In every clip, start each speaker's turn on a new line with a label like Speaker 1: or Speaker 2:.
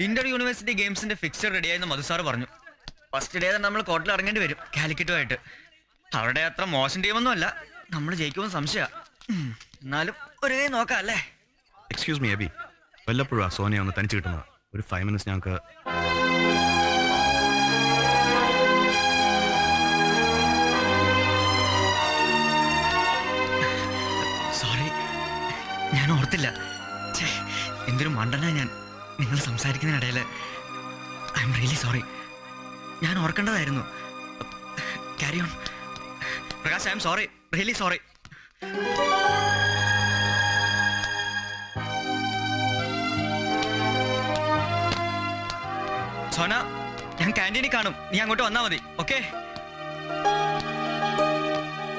Speaker 1: Inter university ഗെയിംസിന്റെ fixture റെഡിയായെന്ന് മധുസാർ പറഞ്ഞു. ഫസ്റ്റ് ഡേ തന്നെ നമ്മൾ കോർട്ടിൽ ഇറങ്ങേണ്ടി വരും കാലിക്കറ്റുമായിട്ട്. അവരുടെ അത്ര മോശം ടീമൊന്നും അല്ല. നമ്മൾ ജയിക്കുമെന്ന് സംശയ. എന്നാലും ഒരു കൈ നോക്കാം അല്ലേ?
Speaker 2: എക്സ്ക്യൂസ് മീ അബി വല്ലപ്പോഴും ആ സോനിയ ഒന്ന് തനിച്ച് കിട്ടുന്നത്. ഒരു ഫൈവ് മിനിറ്റ്സ് ഞങ്ങൾക്ക്
Speaker 1: സോറി ഞാൻ ഓർത്തില്ല. എന്തൊരു മണ്ടനാ ഞാൻ. നിങ്ങൾ സംസാരിക്കുന്നതിനിടയിൽ ഐ എം റിയലി സോറി ഞാൻ ഓർക്കേണ്ടതായിരുന്നു. Carry on Prakash I'm sorry really sorry Sona ഞാൻ ക്യാന്റീനിൽ കാണും. നീ അങ്ങോട്ട് വന്നാൽ മതി. ഓക്കെ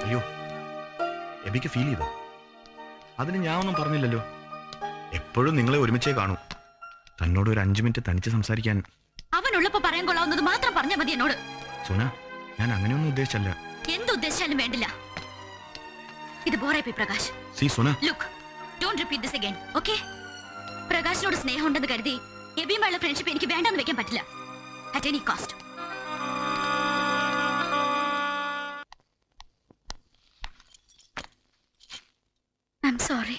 Speaker 2: അയ്യോ എബിക്ക് ഫീൽ ചെയ്തോ? അതിന് ഞാൻ ഒന്നും പറഞ്ഞില്ലല്ലോ. എപ്പോഴും നിങ്ങളെ ഒരുമിച്ചേ കാണൂ. തന്നോട് ഒരു അഞ്ചു മിനിറ്റ് തനിച്ച് സംസാരിക്കാൻ.
Speaker 3: അവനുള്ളപ്പോ പറയാൻ കൊള്ളാവുന്നത് മാത്രം പറഞ്ഞാൽ മതി എന്നോട്.
Speaker 2: സോന ഞാൻ അങ്ങനെയൊന്നും ഉദ്ദേശിച്ചല്ല.
Speaker 3: എന്തുദ്ദേശിച്ചാലും വേണ്ടില്ല. ഇത് ബോറായി P Prakash.
Speaker 2: See Suna.
Speaker 3: Look don't repeat this again okay പ്രകാശിനോട് സ്നേഹമുണ്ടെന്ന് കരുതി എബിയുമായുള്ള ഫ്രണ്ട്ഷിപ്പ് എനിക്ക് വേണ്ടെന്ന് വെക്കാൻ പറ്റില്ല. At any cost I'm sorry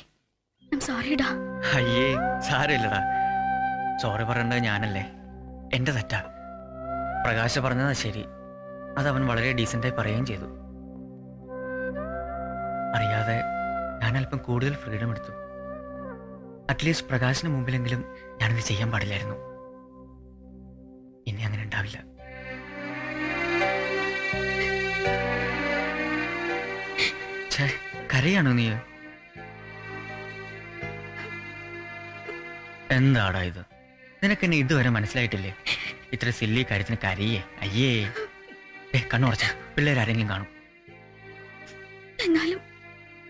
Speaker 3: I'm സോറിടാ
Speaker 1: അയ്യേ സാരമില്ലടാ. സോറി പറയേണ്ടത് ഞാനല്ലേ? എന്റെ തെറ്റാ. പ്രകാശ് പറഞ്ഞതാ ശരി. അത് അവൻ വളരെ ഡീസന്റായി പറയുകയും ചെയ്തു. അറിയാതെ ഞാൻ അല്പം കൂടുതൽ ഫ്രീഡം എടുത്തു. അറ്റ്ലീസ്റ്റ് പ്രകാശിന് മുമ്പിലെങ്കിലും ഞാനിത് ചെയ്യാൻ പാടില്ലായിരുന്നു. ഇനി അങ്ങനെ ഉണ്ടാവില്ല. കരയാണോ നീ? എന്താടാ ഇത്? നിനക്ക് എന്നെ ഇതുവരെ മനസ്സിലായിട്ടില്ലേ? ഇത്ര സില്ലി കാര്യത്തിന് കരിയേ. അയ്യേ. ഏ കണ്ണുറച്ച. പിള്ളേരാരെങ്കിലും കാണും.
Speaker 3: എന്നാലും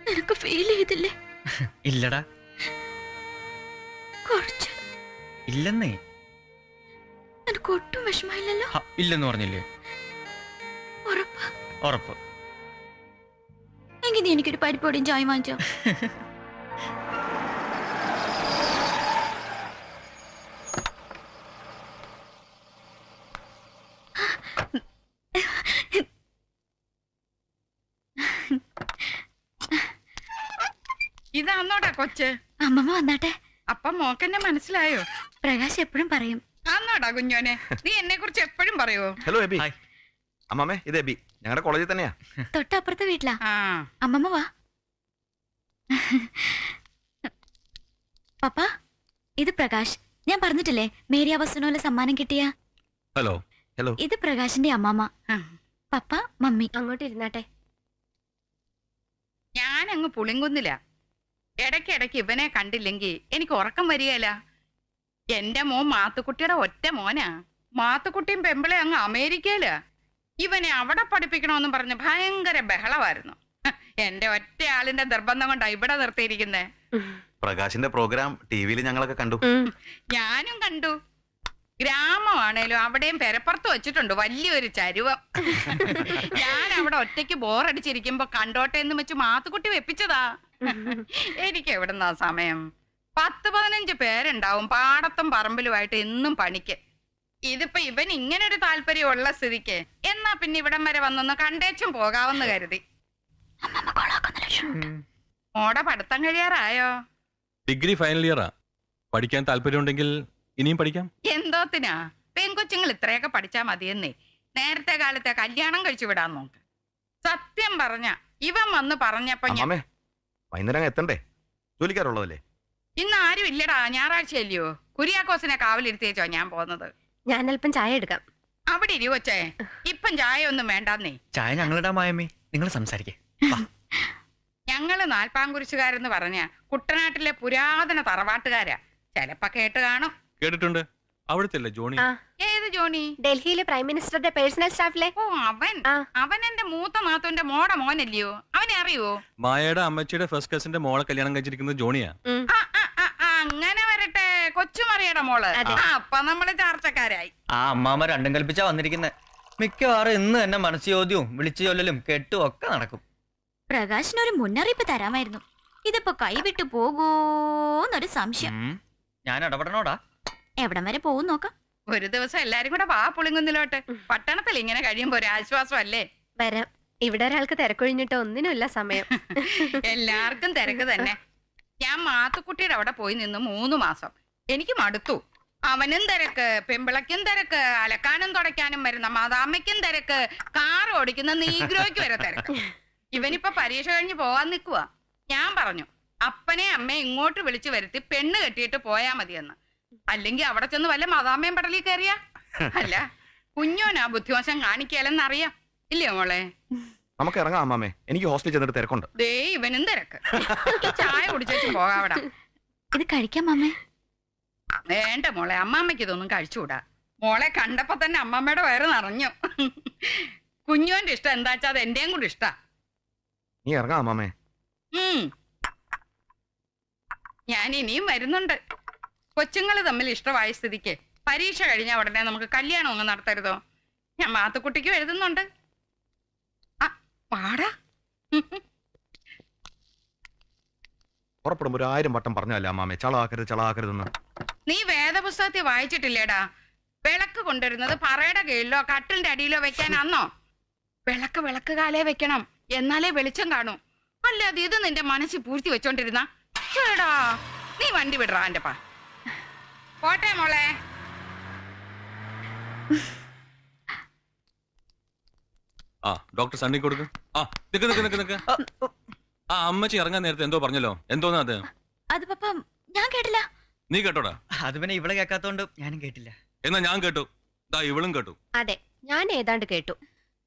Speaker 3: നിനക്ക് ഫീൽ ചെയ്തില്ലേ?
Speaker 1: ഇല്ലടാ.
Speaker 3: കുറച്ച്.
Speaker 1: ഇല്ലെന്നേ.
Speaker 3: നിനക്ക് ഒട്ടും വിഷമമില്ലല്ലോ?
Speaker 1: ഇല്ലെന്ന് പറഞ്ഞില്ലേ?
Speaker 3: ഉറപ്പ്.
Speaker 1: ഉറപ്പ്.
Speaker 3: എങ്കിൽ നീ എനിക്കൊരു പരിപ്പോടിയും ചായ വാങ്ങിച്ചോ?
Speaker 4: ഇതാന്നോടാ കൊച്ച്.
Speaker 3: അമ്മമ്മ വന്നാട്ടെ.
Speaker 4: അപ്പം മോക്കെന്നെ മനസ്സിലായോ?
Speaker 3: പ്രകാശ് എപ്പോഴും പറയും.
Speaker 4: ആന്നോടാ കുഞ്ഞോനെ നീ എന്നെ കുറിച്ച് എപ്പോഴും പറയുവോ?
Speaker 2: ഹലോ എബി
Speaker 1: അമ്മമ്മേ
Speaker 2: അമ്മാമേ ഇത് എബി ഞങ്ങളുടെ കോളേജിൽ തന്നെയാ.
Speaker 3: തൊട്ടപ്പുറത്തെ വീട്ടിലാ.
Speaker 4: ആ.
Speaker 3: അമ്മമ്മ വാ. പപ്പ ഇത് പ്രകാശ്. ഞാൻ പറഞ്ഞിട്ടില്ലേ മേരി അവസനോലെ സമ്മാനം കിട്ടിയ?
Speaker 2: ഹലോ ഹലോ
Speaker 3: ഇത് പ്രകാശിന്റെ അമ്മാമ്മ. Papa mummy. അങ്ങോട്ട് ഇരുന്നാട്ടെ.
Speaker 4: ഞാൻ അങ്ങ് പുളിങ്കുന്നില്ല ഇടയ്ക്കിടയ്ക്ക് ഇവനെ കണ്ടില്ലെങ്കിൽ എനിക്ക് ഉറക്കം വരികയില്ല. എന്റെ മോൻ മാത്തുക്കുട്ടിയുടെ ഒറ്റ മോനാ. മാത്തുക്കുട്ടിയും പെമ്പിളെ അങ്ങ് അമേരിക്കയിൽ. ഇവനെ അവിടെ പഠിപ്പിക്കണമെന്നും പറഞ്ഞ് ഭയങ്കര ബഹളമായിരുന്നു. എന്റെ ഒറ്റ ആളിന്റെ നിർബന്ധം കൊണ്ടാ ഇവിടെ നിർത്തിയിരിക്കുന്നേ.
Speaker 2: പ്രകാശിന്റെ പ്രോഗ്രാം ടിവിയിൽ ഞങ്ങളൊക്കെ കണ്ടു.
Speaker 4: ഞാനും കണ്ടു. ഗ്രാമമാണേലും അവിടെയും പെരപ്പുറത്ത് വെച്ചിട്ടുണ്ട് വലിയൊരു ചരുവം. ഞാൻ അവിടെ ഒറ്റയ്ക്ക് ബോറടിച്ചിരിക്കുമ്പോ കണ്ടോട്ടെ എന്ന് വെച്ച് മാത്തുക്കുട്ടി വെപ്പിച്ചതാ. എനിക്ക് എവിടുന്നാ സമയം? പത്ത് പതിനഞ്ച് പേരുണ്ടാവും പാടത്തും പറമ്പിലുമായിട്ട് എന്നും പണിക്ക്. ഇതിപ്പോ ഇവൻ ഇങ്ങനെ ഒരു താല്പര്യമുള്ള സ്ഥിതിക്ക്. എന്നാ പിന്നെ ഇവിടം വരെ വന്നൊന്ന് കണ്ടേച്ചും പോകാവെന്ന് കരുതി. മോടെ പഠിത്തം കഴിയാറായോ?
Speaker 5: ഡിഗ്രി ഫൈനൽ ഇയറാ. പഠിക്കാൻ താല്പര്യമുണ്ടെങ്കിൽ ഇനിയും പഠിക്കാം?
Speaker 4: എന്തോത്തിനാ? പെൺകൊച്ചുങ്ങൾ ഇത്രയൊക്കെ പഠിച്ചാ മതിയെന്നേ. നേരത്തെ കാലത്തെ കല്യാണം കഴിച്ചു വിടാൻ നോക്ക്. സത്യം പറഞ്ഞ ഇവൻ വന്ന് പറഞ്ഞപ്പോ ഞാൻ
Speaker 2: അമ്മാമേ വൈകുന്നേരം എത്തണ്ടേ? ജോലിക്കാരുള്ളതല്ലേ?
Speaker 4: ഇന്ന് ആരും ഇല്ലടാ ഞായറാഴ്ചയല്ലയോ? കുര്യാക്കോസിനെ കാവലിരുത്തിയേച്ചോ ഞാൻ പോകുന്നത്.
Speaker 6: ഞാൻ അല്പം ചായ എടുക്കാം.
Speaker 4: അവിടെ ഇരുവച്ചേ ഇപ്പം ചായ ഒന്നും വേണ്ടാന്നേ.
Speaker 1: ചായ ഞങ്ങളിടാ മായമ്മേ. നിങ്ങൾ സംസാരിക്കേ.
Speaker 4: ഞങ്ങൾ നാൽപ്പാങ്കുരിശുകാരെന്ന് പറഞ്ഞ കുട്ടനാട്ടിലെ പുരാതന തറവാട്ടുകാരാ. ചെലപ്പോ കേട്ട് കാണും.
Speaker 5: കേട്ടിട്ടുണ്ട്. അവിടുത്തെ ജോണി.
Speaker 4: ഏത് ജോണി?
Speaker 6: ഡൽഹിയിലെ പ്രൈം മിനിസ്റ്ററുടെ പേഴ്സണൽ സ്റ്റാഫിലെ.
Speaker 4: ഓ അവൻ. അവൻ എന്റെ മൂത്ത നാത്തുവിന്റെ മോടെ മോനല്ലയോ? അവനെ അറിയോ
Speaker 5: മായയുടെ അമ്മച്ചിയുടെ ഫസ്റ്റ് കസിന്റെ മോളെ കല്യാണം കഴിച്ചിരിക്കുന്നത് ജോണിയാ.
Speaker 4: അങ്ങനെ വരട്ടെ കൊച്ചുമറിയുടെ മോൾ. അപ്പൊ നമ്മൾ ചാർച്ചക്കാരായി.
Speaker 1: ആ അമ്മാമ രണ്ടും കൽപ്പിച്ചാ വന്നിരിക്കുന്നത് മിക്കവാറും ഇന്ന് തന്നെ മനസ്സ് ചോദ്യവും വിളിച്ചു ചൊല്ലലും കെട്ടും ഒക്കെ നടക്കും.
Speaker 3: പ്രകാശിനൊരു മുന്നറിയിപ്പ് തരാമായിരുന്നു. ഇതിപ്പോ കൈവിട്ടു പോകൂന്നൊരു സംശയം.
Speaker 1: ഞാൻ ഇടപെടണോടാ?
Speaker 3: എവിടം വരെ പോകും നോക്കാം.
Speaker 4: ഒരു ദിവസം എല്ലാരും കൂടെ വാ പുളിങ്കുന്നിലോട്ട്. പട്ടണത്തിൽ ഇങ്ങനെ കഴിയുമ്പോ ഒരു ആശ്വാസം അല്ലേ
Speaker 6: വരാം. ഇവിടെ ഒരാൾക്ക് തിരക്കൊഴിഞ്ഞിട്ട് ഒന്നിനുമില്ല സമയം.
Speaker 4: എല്ലാവർക്കും തിരക്ക് തന്നെ. ഞാൻ മാത്തുക്കുട്ടിയുടെ അവിടെ പോയി നിന്ന് മൂന്ന് മാസം. എനിക്ക് മടുത്തു. അവനും തിരക്ക് പെമ്പിളയ്ക്കും തിരക്ക് അലക്കാനും തുടയ്ക്കാനും വരുന്ന മാതാമ്മയ്ക്കും തിരക്ക് കാർ ഓടിക്കുന്ന നീഗ്രോയ്ക്ക് വരെ തിരക്ക്. ഇവനിപ്പോ പരീക്ഷ കഴിഞ്ഞ് പോവാൻ നിൽക്കുക ഞാൻ പറഞ്ഞു അപ്പനെ അമ്മയെ ഇങ്ങോട്ട് വിളിച്ചു വരുത്തി പെണ്ണ് കെട്ടിയിട്ട് പോയാ മതിയെന്ന്. അല്ലെങ്കിൽ അവിടെ ചെന്ന് വല്ല മതാമയം പടലിൽ കയറിയ? അല്ല കുഞ്ഞോനാ ബുദ്ധിവശം കാണിക്കലെന്നറിയാം ഇല്ലയോ മോളെ?
Speaker 2: നമുക്ക് ഇറങ്ങാം അമ്മാമേ. എനിക്ക് ഹോസ്റ്റലിൽ ചെന്നിട്ട് തിരക്കുണ്ട്.
Speaker 4: ദേ ഇവനും തിരക്ക്. ചായ കുടിച്ചു പോകാവിടാ
Speaker 3: ഇത് കഴിക്കാം അമ്മേ
Speaker 4: വേണ്ട മോളെ. അമ്മാമ്മയ്ക്ക് ഇതൊന്നും കഴിച്ചുകൂടാ. മോളെ കണ്ടപ്പോ തന്നെ അമ്മമ്മയുടെ വയറ് നിറഞ്ഞു. കുഞ്ഞോന്റെ ഇഷ്ടം എന്താ വെച്ചാ അത് എന്റെയും കൂടി ഇഷ്ടാ.
Speaker 2: നീ ഇറങ്ങാം അമ്മാമേ.
Speaker 4: ഞാൻ ഇനിയും വരുന്നുണ്ട്. കൊച്ചുങ്ങൾ തമ്മിൽ ഇഷ്ടമായ സ്ഥിതിക്ക് പരീക്ഷ കഴിഞ്ഞ ഉടനെ നമുക്ക് കല്യാണം ഒന്നും നടത്തരുതോ? ഞാൻ മാത്തുക്കുട്ടിക്കും എഴുതുന്നുണ്ട്. ആ പാടാ
Speaker 2: പുറപ്പെടുമ്പോ ഒരു ആയിരം വട്ടം പറഞ്ഞല്ല അമ്മാമേ? ചളാക്കരുത് ചളാക്കരുതെന്ന്.
Speaker 4: നീ വേദപുസ്തകത്തിൽ വായിച്ചിട്ടില്ലേടാ? വിളക്ക് കൊണ്ടുവരുന്നത് പറയുടെ കീഴിലോ കട്ടിലിന്റെ അടിയിലോ വെക്കാനാന്നോ വിളക്ക് വിളക്ക് കാലേ വെക്കണം. എന്നാലേ വെളിച്ചം കാണൂ. അല്ലാതെ ഇത് നിന്റെ മനസ്സിൽ പൂഴ്ത്തി വെച്ചോണ്ടിരുന്ന. ചേടാ നീ വണ്ടി വിടറാ എന്റെ പാ പോട്ടെ മോളെ.
Speaker 5: ആ ഡോക്ടർ സണ്ണി കൊടുക്ക്. ആ നിക്ക് നിക്ക് നിക്ക് നിക്ക്. ആ അമ്മച്ചി ഇറങ്ങാൻ നേരത്തെ എന്തോ പറഞ്ഞല്ലോ. എന്തോന്നാ അത്?
Speaker 3: അത് പപ്പ ഞാൻ കേട്ടില്ല.
Speaker 5: നീ കേട്ടോടാ?
Speaker 1: അത് പിന്നെ ഇവളെ കേൾക്കാത്തോണ്ട് ഞാനും കേട്ടില്ല.
Speaker 5: എന്നാ ഞാൻ കേട്ടു. ദാ ഇവളും കേട്ടു.
Speaker 6: അതെ ഞാൻ ഏതാണ്ട് കേട്ടു.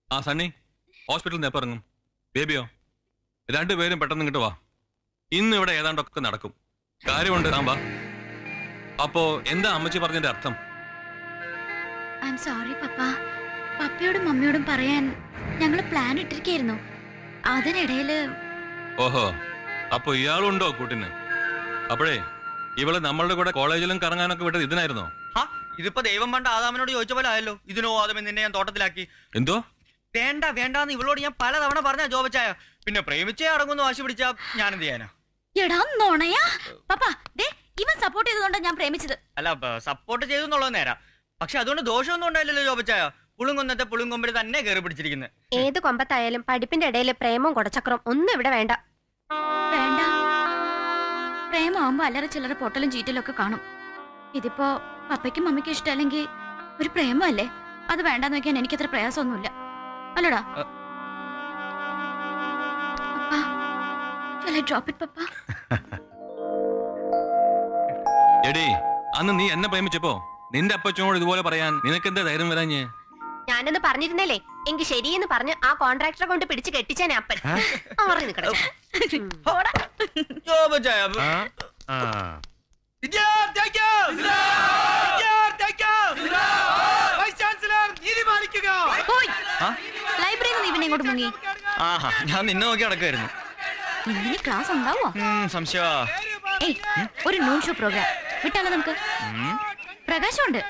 Speaker 5: ആ സണ്ണി ഹോസ്പിറ്റലിൽ നിന്ന് എപ്പോ ഇറങ്ങും? ബേബിയോ? രണ്ടുപേരും പെട്ടെന്ന് ഇങ്ങോട്ട് വാ. ഇന്ന് ഇവിടെ ഏതാണ്ടൊക്കെ നടക്കും. കാര്യമുണ്ട് താൻ വാ. അപ്പോ എന്താ അമ്മച്ചി പറഞ്ഞതിന്റെ അർത്ഥം?
Speaker 3: I'm sorry papa. പപ്പയോടും മമ്മിയോടും പറയാൻ ഞങ്ങൾ പ്ലാൻ ഇട്ടിരിക്കായിരുന്നു. അതിനിടയിൽ
Speaker 5: ഓഹോ. അപ്പൊ ഇയാളുണ്ടോ കൂട്ടിന്? അപ്പോഴേ ഇവൾ നമ്മളുടെ കൂടെ കോളേജിലും കറങ്ങാനൊക്കെ വിട്ടത് ഇതിനായിരുന്നോ?
Speaker 1: ഇതിപ്പോ ദൈവം പണ്ട് ആദാമനോട് ചോദിച്ച പോലെ ആയല്ലോ. ഇതിനോ ആദമൻ നിന്നെ ഞാൻ തോട്ടത്തിലാക്കി.
Speaker 5: എന്തോ?
Speaker 1: വേണ്ട വേണ്ടാന്ന് ഇവളോട് ഞാൻ പലതവണ പറഞ്ഞ ജോബച്ചായ. പിന്നെ പ്രേമിച്ചേ അടങ്ങുന്നു വാശി പിടിച്ചാ ഞാൻ എന്ത് ചെയ്യാനാ?
Speaker 3: എടാ നോണയാ. പപ്പാ ദേ ഇവൻ സപ്പോർട്ട് ചെയ്തതുകൊണ്ടാണ് ഞാൻ പ്രേമിച്ചത്.
Speaker 1: അല്ല സപ്പോർട്ട് ചെയ്തു എന്നുള്ളത് നേരാ. പക്ഷെ അതുകൊണ്ട് ദോഷമൊന്നും ഉണ്ടായില്ലല്ലോ ജോബച്ചായ പുളുങ്കുന്നത്തെ പുളുങ്കൊമ്പിൽ തന്നെ കയറി പിടിച്ചിരിക്കുന്നത്
Speaker 6: ഏത് കൊമ്പത്തായാലും പഠിപ്പിന്റെ ഇടയിൽ പ്രേമവും കൊടച്ചക്രവും ഒന്നും ഇവിടെ വേണ്ട.
Speaker 3: വേണ്ട. പ്രേമാവുമ്പോ അല്ലറ ചില്ലറ പൊട്ടലും ചീറ്റലും ഒക്കെ കാണും. ഇതിപ്പോ പപ്പയ്ക്കും മമ്മിക്കും ഇഷ്ടമല്ലെങ്കിൽ ഒരു പ്രേമല്ലേ അത് വേണ്ടെന്ന് വെക്കാൻ എനിക്കത്ര പ്രയാസമൊന്നുമില്ല. അല്ലടാ. ഡ്രോപ്പ് ഇറ്റ് പപ്പാ?
Speaker 5: എടീ അന്ന് നീ എന്നെ പ്രേമിച്ചപ്പോ നിന്റെ അപ്പച്ചനോട് ഇതുപോലെ പറയാൻ നിനക്കെന്താ ധൈര്യം വരാഞ്ഞ്?
Speaker 6: ഞാനൊന്ന് പറഞ്ഞിരുന്നല്ലേ? എങ്കിൽ ശരിയെന്ന് പറഞ്ഞ് ആ കോൺട്രാക്ടറെ കൊണ്ട് പിടിച്ച് കെട്ടിച്ചാനെ അപ്പൻ. മാറി
Speaker 3: പോയി. ലൈബ്രറിയിൽ ഇവനെ ഇങ്ങോട്ട് മുങ്ങി.
Speaker 1: ആഹാ ഞാൻ നിന്നെ നോക്കി നടക്കുമായിരുന്നു
Speaker 3: ഇങ്ങനെ ക്ലാസ് ഉണ്ടാവോ?
Speaker 1: സംശയ
Speaker 3: ഒരു നൂൺ ഷോ പ്രോഗ്രാം വിട്ടാലോ നമുക്ക്? പ്രകാശമുണ്ട്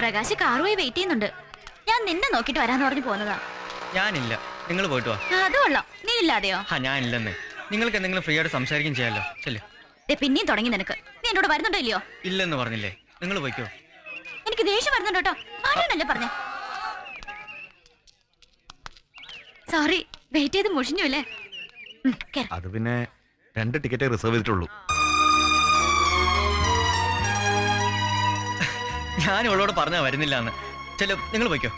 Speaker 3: പ്രകാശ് കാറുമായി വെയിറ്റ് ചെയ്യുന്നുണ്ട്. ഞാൻ നിന്നെ നോക്കിട്ട് വരാന്ന് പറഞ്ഞു പോന്നതാ.
Speaker 1: ഞാനില്ല. നിങ്ങൾ പോയിട്ട് വാ.
Speaker 3: അത് കൊള്ളാം. നീ ഇല്ലാതെയോ?
Speaker 1: ആ ഞാനില്ലെന്ന്. നിങ്ങൾക്ക് എന്തെങ്കിലും ഫ്രീ ആയിട്ട് സംസാരിക്കും ചെയ്യാലോ. ചെല്ലു.
Speaker 3: പിന്നെയും തുടങ്ങി നിനക്ക്. നീ എന്നോട് വരുന്നുണ്ടോ ഇല്ലയോ?
Speaker 1: ഇല്ലെന്ന് പറഞ്ഞില്ലേ. നിങ്ങൾ പോയിക്കോ.
Speaker 3: എനിക്ക് ദേഷ്യം വരുന്നുണ്ട് കേട്ടോ. ആരാണല്ലേ പറഞ്ഞ? സോറി വെയിറ്റ് ചെയ്ത് മുഷിഞ്ഞു അല്ലേ?
Speaker 2: അത് പിന്നെ രണ്ട് ടിക്കറ്റേ റിസർവ് ചെയ്തിട്ടുള്ളൂ.
Speaker 1: ഞാൻ ഇവളോട് പറഞ്ഞാ വരുന്നില്ല എന്ന് ചെല്ലു നിങ്ങൾ പോയിക്കോ.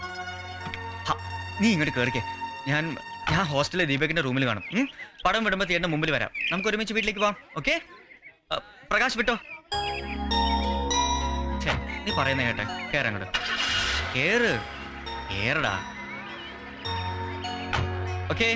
Speaker 1: നീ ഇങ്ങോട്ട് കേറിക്കേ. ഞാൻ ഞാൻ ഹോസ്റ്റലിലെ ദീപകിന്റെ റൂമിൽ കാണും? പടം വിടുമ്പോ തിയേറ്ററിന്റെ മുമ്പിൽ വരാം. നമുക്ക് ഒരുമിച്ച് വീട്ടിലേക്ക് പോവാം ഓക്കെ? പ്രകാശ് വിട്ടോ? നീ പറയുന്ന കേട്ടെ കേറങ്ങോട്ട് കേറ്? കേറടാ. ഓക്കേ?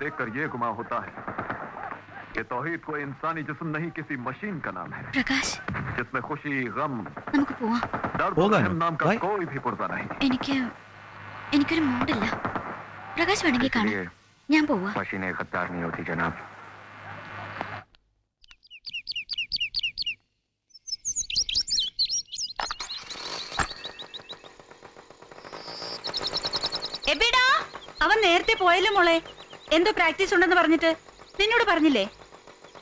Speaker 7: देखकर ये गुमा होता है कि तौहीद कोई इंसानी जिस्म नहीं किसी मशीन का नाम है
Speaker 3: പ്രകാശ്
Speaker 7: जिसमें खुशी गम
Speaker 3: നമുക്ക് പോവാം
Speaker 7: दर्द
Speaker 2: होगा
Speaker 7: रहम
Speaker 2: ना?
Speaker 7: नाम का
Speaker 2: भाई?
Speaker 7: कोई भी पुरजा नहीं
Speaker 8: എനിക്ക് എനിക്കൊരു മൂഡില്ല പ്രകാശ് വേണമെങ്കിൽ കാണാം
Speaker 7: इसलिए
Speaker 8: ഞാൻ പോവാ
Speaker 7: मशीनें खद्दार नहीं होती जनाब
Speaker 9: എബിടാ അവൻ നേരത്തെ പോയല്ലോ മോളെ എന്തോ പ്രാക്ടീസ് ഉണ്ടെന്ന് പറഞ്ഞിട്ട് നിന്നോട് പറഞ്ഞില്ലേ?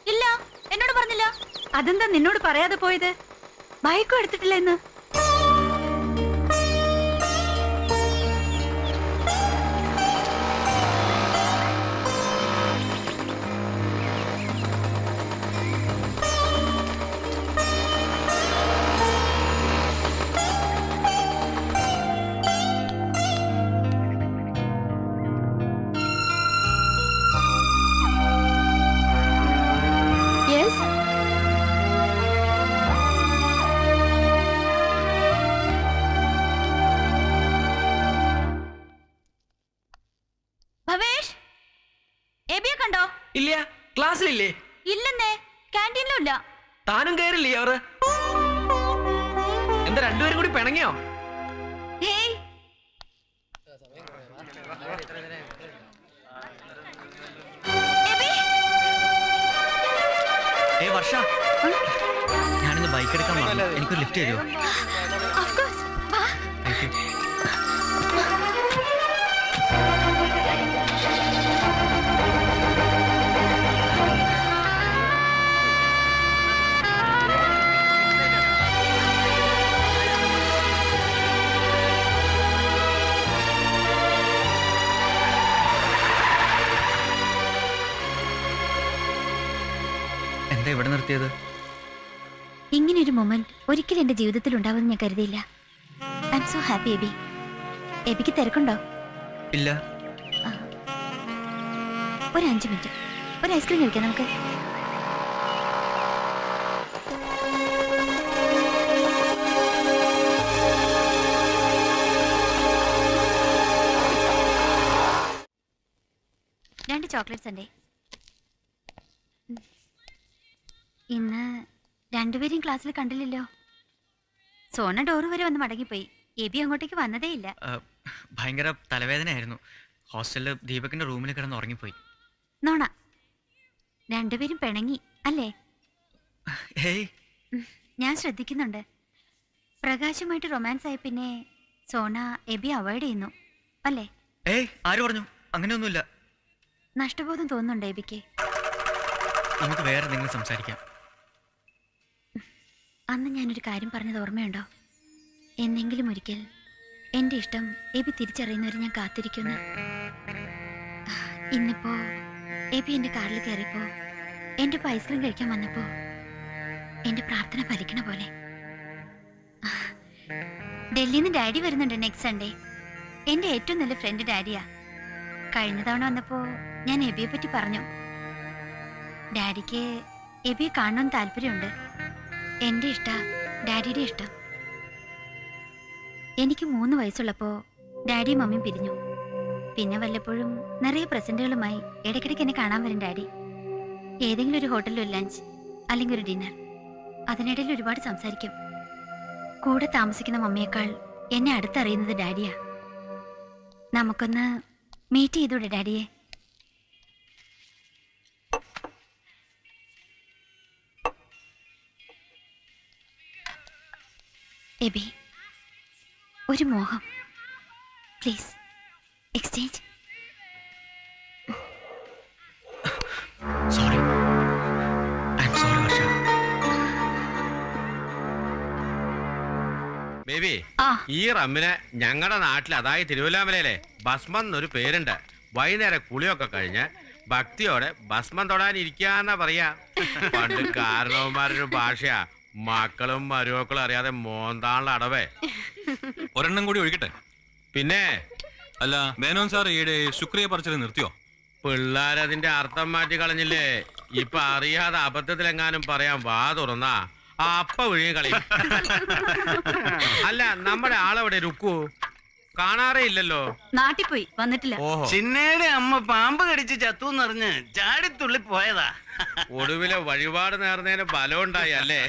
Speaker 8: ഇല്ല എന്നോട് പറഞ്ഞില്ല.
Speaker 9: അതെന്താ നിന്നോട് പറയാതെ പോയത്? ബൈക്കും എടുത്തിട്ടില്ല ഇന്ന്.
Speaker 10: എന്താ രണ്ടുപേരും കൂടി പിണങ്ങിയോ?
Speaker 1: ഏ വർഷ. ഞാനിന്ന് ബൈക്ക് എടുക്കാൻ എനിക്കൊരു ലിഫ്റ്റ് തരുമോ? എന്താ ഇവിടെ നിർത്തിയത്?
Speaker 8: ഇങ്ങനൊരു മൊമെന്റ് ഒരിക്കലും എന്റെ ജീവിതത്തിൽ ഉണ്ടാവുമെന്ന് ഞാൻ കരുതിയില്ല. I'm so happy Aby എബിക്ക് തിരക്കുണ്ടോ?
Speaker 1: ഇല്ല.
Speaker 8: ഒരു അഞ്ച് മിനിറ്റ്. ഒരു ഐസ്ക്രീം കഴിക്കാം നമുക്ക്. രണ്ട് ചോക്ലേറ്റ്സ് ഉണ്ടേ ഇന്ന് രണ്ടുപേരെയും ക്ലാസ്സിൽ കണ്ടില്ലല്ലോ. സോന ഡോറ് വരെ വന്ന് മടങ്ങിപ്പോയി. എബി അങ്ങോട്ടേക്ക് വന്നതേ ഇല്ല
Speaker 1: ഭയങ്കര തലവേദനയായിരുന്നു. ഹോസ്റ്റലിൽ ദീപകിന്റെ റൂമിൽ കിടന്ന് ഉറങ്ങിപ്പോയി.
Speaker 8: നോണ രണ്ടുപേരും പിണങ്ങി അല്ലേ? ഞാൻ ശ്രദ്ധിക്കുന്നുണ്ട്. പ്രകാശുമായിട്ട് റൊമാൻസ് ആയി പിന്നെ സോണ എബി അവോയ്ഡ് ചെയ്യുന്നു. അല്ലേ?
Speaker 1: ഏയ് ആര് പറഞ്ഞു? അങ്ങനെയൊന്നുമില്ല.
Speaker 8: നഷ്ടബോധം തോന്നുന്നുണ്ട് എബിക്ക്?
Speaker 1: നമുക്ക് വേറെ എന്തെങ്കിലും സംസാരിക്കാം.
Speaker 8: അന്ന് ഞാനൊരു കാര്യം പറഞ്ഞത് ഓർമ്മയുണ്ടോ? എന്നെങ്കിലും ഒരിക്കൽ എന്റെ ഇഷ്ടം എബി തിരിച്ചറിയുന്നവരെ ഞാൻ കാത്തിരിക്കുന്നു ഇന്നിപ്പോ എബി എന്റെ കാറിൽ കയറിയപ്പോ ഒപ്പം ഐസ്ക്രീം കഴിക്കാൻ വന്നപ്പോ എന്റെ പ്രാർത്ഥന ഫലിക്കണ പോലെ. ഡൽഹിയിൽ നിന്ന് ഡാഡി വരുന്നുണ്ട് നെക്സ്റ്റ് സൺഡേ എന്റെ ഏറ്റവും നല്ല ഫ്രണ്ട് ഡാഡിയാ. കഴിഞ്ഞ തവണ വന്നപ്പോ ഞാൻ എബിയെ പറ്റി പറഞ്ഞു. ഡാഡിക്ക് എബിയെ കാണണമെന്ന് താല്പര്യമുണ്ട്. എന്റെ ഇഷ്ട ഡാഡിയുടെ ഇഷ്ടം. എനിക്ക് മൂന്ന് വയസ്സുള്ളപ്പോ ഡാഡിയും മമ്മിയും പിരിഞ്ഞു. പിന്നെ വല്ലപ്പോഴും നിറയെ പ്രസന്റുകളുമായി ഇടയ്ക്കിടയ്ക്ക് എന്നെ കാണാൻ വരും ഡാഡി. ഏതെങ്കിലും ഒരു ഹോട്ടലിൽ ഒരു ലഞ്ച് അല്ലെങ്കിൽ ഒരു ഡിന്നർ അതിനിടയിൽ ഒരുപാട് സംസാരിക്കും. കൂടെ താമസിക്കുന്ന മമ്മിയേക്കാൾ എന്നെ അടുത്തറിയുന്നത് ഡാഡിയാ. നമുക്കൊന്ന് മീറ്റ് ചെയ്തൂടെ ഡാഡിയെ? എബി ഒരു മോഹം.
Speaker 1: Please exchange. Sorry sorry
Speaker 11: Varsha.
Speaker 8: Baby
Speaker 11: ഈ റമ്മിന് ഞങ്ങളുടെ നാട്ടിൽ അതായത് തിരുവല്ലാമലയിലെ ഭസ്മം എന്നൊരു പേരുണ്ട്. വൈകുന്നേരം കുളിയൊക്കെ കഴിഞ്ഞ് ഭക്തിയോടെ ഭസ്മം തൊടാൻ ഇരിക്കാന്നാ പറയാ. പണ്ട് കാരണവന്മാരൊരു ഭാഷയാ. മക്കളും മരുമക്കളും അറിയാതെ മോന്താനുള്ള അടവേ.
Speaker 5: ഒരെണ്ണം കൂടി ഒഴിക്കട്ടെ?
Speaker 11: പിന്നെ?
Speaker 5: അല്ല മേനോൻ സാർ ഈയിടെ ശുക്രിയ പറിച്ചത് നിർത്തിയോ?
Speaker 11: പിള്ളേരതിന്റെ അർത്ഥം മാറ്റി കളഞ്ഞില്ലേ? ഇപ്പൊ അറിയാതെ അബദ്ധത്തിലെങ്ങാനും പറയാൻ വാ തുറന്നാ. ആ അപ്പ വിഴിയും കളി അല്ല നമ്മുടെ ആളെവിടെ രുക്കു? കാണാറേ ഇല്ലല്ലോ.
Speaker 9: നാട്ടിൽ പോയി വന്നിട്ടില്ല.
Speaker 11: ഓഹോ.
Speaker 12: ചിന്നയുടെ അമ്മ പാമ്പ് കടിച്ച് ചത്തു എന്നറിഞ്ഞ് ചാടിത്തുള്ളി പോയതാ.
Speaker 11: ഒടുവിലെ വഴിപാട് നേർന്നതിന് ബലം ഉണ്ടായി അല്ലേ?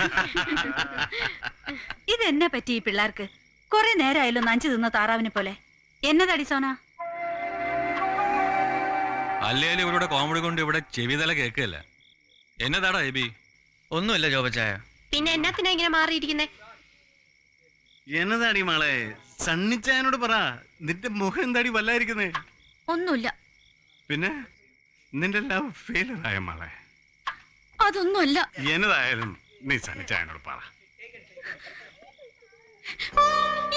Speaker 9: ഇതെന്നെ പറ്റി ഈ പിള്ളേർക്ക്? കൊറേ നേരമായല്ലോ നഞ്ചു തിന്ന താറാവിനെ പോലെ. എന്നതടി സോന?
Speaker 5: അല്ലേലും ഇവരുടെ കോമഡി കൊണ്ട് ഇവിടെ ചെവിതല കേൾക്കല്ല എന്നതാടാ എബി?
Speaker 1: ഒന്നുമില്ല ജോബച്ചായ.
Speaker 6: പിന്നെ എന്നാത്തിനാ ഇങ്ങനെ മാറിയിരിക്കുന്നേ?
Speaker 12: എന്നതാടി മോളെ? സണ്ണിച്ചായനോട് പറ. നിന്റെ മുഖം എന്താടി വല്ലായിരിക്കുന്നേ?
Speaker 3: ഒന്നുമില്ല.
Speaker 12: പിന്നെ? നിന്റെ ലവ് ഫെയിലർ ആയ മാളെ?
Speaker 3: അതൊന്നുമല്ല.
Speaker 12: എന്നതായാലും നീ സണ്ണിച്ചായനോട് പറ.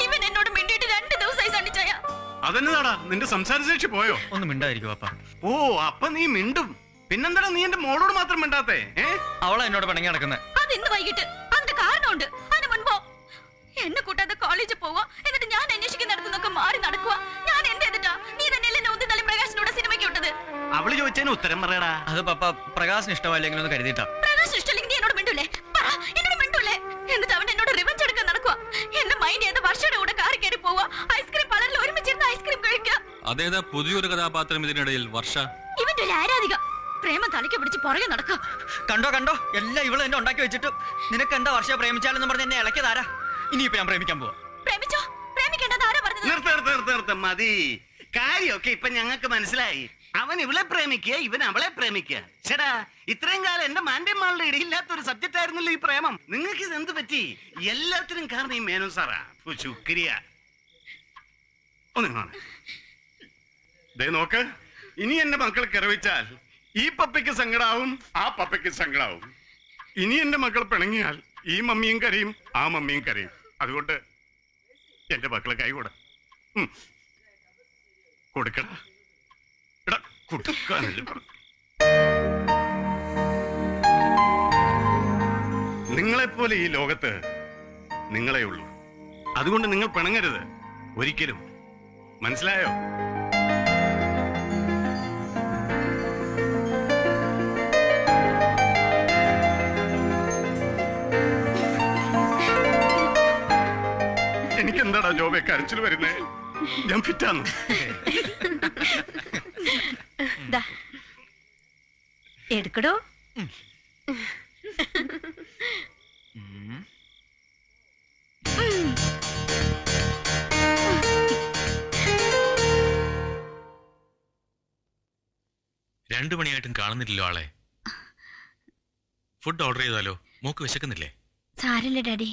Speaker 3: ഇവൻ എന്നോട് മിണ്ടിയിട്ട് രണ്ട് ദിവസമായി സണ്ണിച്ചായ.
Speaker 12: അതെന്നതാടാ? നിന്റെ സംസാരശേഷി പോയോ?
Speaker 1: ഒന്നും മിണ്ടായിരിക്കും അപ്പ
Speaker 12: ഓ അപ്പൊ നീ മിണ്ടും. പിന്നെന്താടാ നീ എന്റെ മോളോട് മാത്രം മിണ്ടാത്തേ? ഏ?
Speaker 1: അവളെ എന്നോട് പിണങ്ങി നടക്കുന്നത്
Speaker 3: അത് ഇന്ന് വൈകിട്ട് എന്നെ കൂട്ടാതെ കോളേജിൽ പോവാ? എന്നിട്ട് ഞാൻ അന്വേഷിക്കുന്നിടത്തുനിന്നൊക്കെ മാറി നടക്കുക ഞാൻ ചെയ്തിട്ടാ? നീ തന്നെയല്ലേ എന്നെ ഉന്തി തള്ളി പ്രകാശിനോട് സിനിമയ്ക്ക് വിട്ടത്?
Speaker 12: അവൾ ചോദിച്ചതിന് ഉത്തരം പറയടാ.
Speaker 1: അത് പപ്പ പ്രകാശിന് ഇഷ്ടമല്ലെങ്കിൽ ഒന്ന് കരുതിയിട്ടാ.
Speaker 3: പ്രകാശ് ഇഷ്ടമല്ലെങ്കിൽ നീ എന്നോട് മിണ്ടൂലേ? പറ എന്നോട് മിണ്ടൂലേ? എന്നിട്ട് അവൻ എന്നോട് റിവഞ്ച് എടുക്കാൻ നടക്കുക എന്റെ മൈൻഡ് ചെയ്ത് വർഷയുടെ കൂടെ കാറി കയറി ഐസ്ക്രീം പാർലറിൽ ഒരുമിച്ചിരുന്ന് ഐസ്ക്രീം കഴിക്കുക
Speaker 5: അതേതാ പുതിയൊരു കഥാപാത്രം ഇതിനിടയിൽ വർഷ?
Speaker 3: ഇവന്റെ ഒരു ആരാധിക. പ്രേമം തലയ്ക്ക് പിടിച്ച് പുറകെ നടക്കുക
Speaker 1: കണ്ടോ കണ്ടോ? എല്ലാം ഇവൾ എന്നെ ഉണ്ടാക്കി വെച്ചിട്ട്. നിനക്ക് എന്താ വർഷം പ്രേമിച്ചാലെന്ന് പറഞ്ഞ് എന്നെ ഇളക്കിയതാരാ? ഇനിയിപ്പോ ഞാൻ പ്രേമിക്കാൻ പോവാ.
Speaker 3: പ്രേമിച്ചോ? പ്രേമിക്കേണ്ടത് ആരാ പറഞ്ഞത്?
Speaker 12: നിർത്ത് നിർത്ത് നിർത്ത് നിർത്ത്. മതി. കാര്യമൊക്കെ ഇപ്പൊ ഞങ്ങൾക്ക് മനസ്സിലായി. അവൻ ഇവളെ പ്രേമിക്കുക ഇവൻ അവളെ പ്രേമിക്കുക. ചേടാ ഇത്രയും കാലം എന്റെ മാൻഡ്യന്മാരുടെ ഇടയില്ലാത്ത ഒരു സബ്ജക്റ്റ് ആയിരുന്നല്ലോ ഈ പ്രേമം. നിങ്ങൾക്ക് ഇത് എന്ത് പറ്റി? എല്ലാത്തിനും കാരണം ഈ മേനോ സാറാ. ഓ, ശുക്രിയ. ഒന്ന് കാണെ ദേ നോക്ക്. ഇനി എന്റെ മക്കൾ കിറവിച്ചാൽ ഈ പപ്പയ്ക്ക് സങ്കടാവും ആ പപ്പയ്ക്ക് സങ്കടാവും. ഇനി എന്റെ മക്കൾ പിണങ്ങിയാൽ ഈ മമ്മിയും കരയും ആ മമ്മിയും കരയും. അതുകൊണ്ട് എന്റെ മക്കളെ കൈകൂട കൊടുക്കടാ. എടാ നിങ്ങളെപ്പോലെ ഈ ലോകത്ത് നിങ്ങളെ ഉള്ളൂ അതുകൊണ്ട് നിങ്ങൾ പിണങ്ങരുത്. ഒരിക്കലും. മനസ്സിലായോ? എന്താടാ ജോബെ കരച്ചിൽ വരുന്നേ? ഞാൻ ഫിറ്റാന്ന്
Speaker 9: ദാ. എടുക്കടോ.
Speaker 5: രണ്ടു മണിയായിട്ടും കാണുന്നില്ലല്ലോ ആളെ. ഫുഡ് ഓർഡർ ചെയ്താലോ? മൂക്ക് വിശക്കുന്നില്ലേ?
Speaker 3: സാരില്ല ഡാഡി.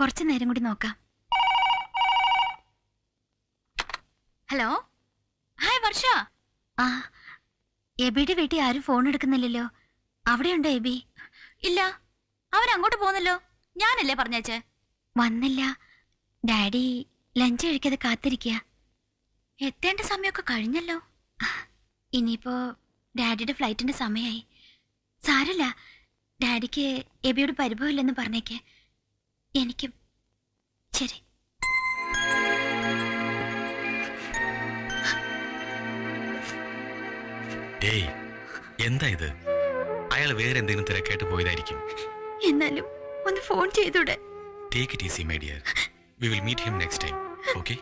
Speaker 3: കുറച്ചു നേരം കൂടി നോക്കാം. ഹലോ ഹായ് വർഷ ആ എബിയുടെ വീട്ടിൽ ആരും ഫോൺ എടുക്കുന്നില്ലല്ലോ. അവിടെയുണ്ടോ എബി? ഇല്ല. അവരങ്ങോട്ട് പോകുന്നല്ലോ. ഞാനല്ലേ പറഞ്ഞേച്ചേ? വന്നില്ല. ഡാഡി ലഞ്ച് കഴിക്കാതെ കാത്തിരിക്കുക എത്തേണ്ട സമയമൊക്കെ കഴിഞ്ഞല്ലോ. ഇനിയിപ്പോ ഡാഡിയുടെ ഫ്ലൈറ്റിന്റെ സമയമായി സാരല്ല ഡാഡിക്ക് എബിയോട് പരിഭവമില്ലെന്ന് പറഞ്ഞേക്ക്. എനിക്കും ശരി.
Speaker 5: ഏയ് എന്താ ഇത്? അയാൾ വേറെ എന്തെങ്കിലും തിരക്കായിട്ട് പോയതായിരിക്കും.
Speaker 3: എന്നാലും ഒന്ന് ഫോൺ ചെയ്തൂടെ?
Speaker 5: Take it easy my dear we will meet him next time okay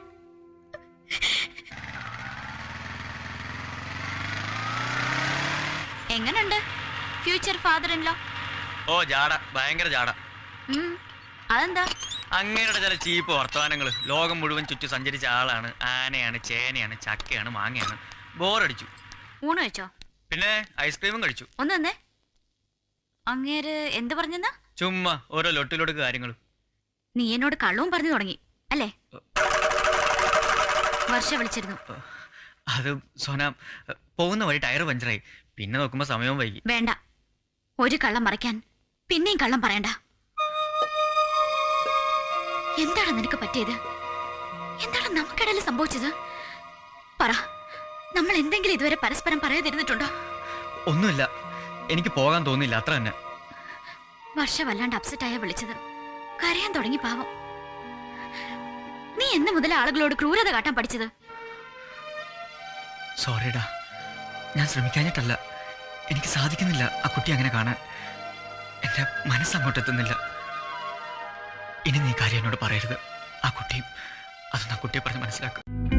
Speaker 3: എങ്ങനുണ്ട്? ഫ്യൂച്ചർ ഫാദർ ഇൻ ലോ
Speaker 1: ഓ ജാട. ഭയങ്കര ജാട.
Speaker 3: അതെന്താ?
Speaker 1: അങ്ങനെയുടെ ചില ചീപ്പ് വർത്തമാനങ്ങൾ ലോകം മുഴുവൻ ചുറ്റി സഞ്ചരിച്ച ആളാണ്. ആനയാണ് ചേനയാണ് ചക്കയാണ് മാങ്ങയാണ്. ബോറടിച്ചു
Speaker 3: ഊണ് കഴിച്ചോ?
Speaker 1: പിന്നെ ഐസ്ക്രീമും കഴിച്ചു.
Speaker 3: ഒന്ന് തന്നെ. അങ്ങേര് എന്ത് പറഞ്ഞെന്നാ?
Speaker 1: ചുമ്മാ ഓരോ ലൊട്ടിലൊടുക്ക് കാര്യങ്ങളും.
Speaker 3: നീ എന്നോട് കള്ളവും പറഞ്ഞു തുടങ്ങി അല്ലേ? വർഷ വിളിച്ചിരുന്നു.
Speaker 1: അത് സോന പോകുന്ന വഴി ടയർ പഞ്ചറായി. പിന്നെ നോക്കുമ്പോ സമയവും വൈകി.
Speaker 3: വേണ്ട. ഒരു കള്ളം മറയ്ക്കാൻ പിന്നെയും കള്ളം പറയണ്ട. എന്താണ് നിനക്ക് പറ്റിയത്? എന്താണ് നമുക്കിടയിൽ സംഭവിച്ചത്? പറ. നമ്മൾ എന്തെങ്കിലും ഇതുവരെ പരസ്പരം പറയാതിരുന്നിട്ടുണ്ടോ?
Speaker 1: ഒന്നുമില്ല. എനിക്ക് പോകാൻ തോന്നില്ല അത്ര തന്നെ.
Speaker 3: വർഷ വല്ലാണ്ട് അപ്സെറ്റ് ആയ വിളിച്ചത്. കരയാൻ തുടങ്ങി പാവം. നീ എന്ന് മുതൽ ആളുകളോട് ക്രൂരത കാട്ടാൻ പഠിച്ചത്?
Speaker 1: സോറിടാ ഞാൻ ശ്രമിക്കാഞ്ഞിട്ടല്ല. എനിക്ക് സാധിക്കുന്നില്ല ആ കുട്ടി അങ്ങനെ കാണാൻ. എന്റെ മനസ്സങ്ങോട്ടെത്തുന്നില്ല ഇനി നീ കാര്യം എന്നോട് പറയരുത്. ആ കുട്ടിയും അതൊന്നും ആ കുട്ടിയെ പറഞ്ഞ് മനസ്സിലാക്കും.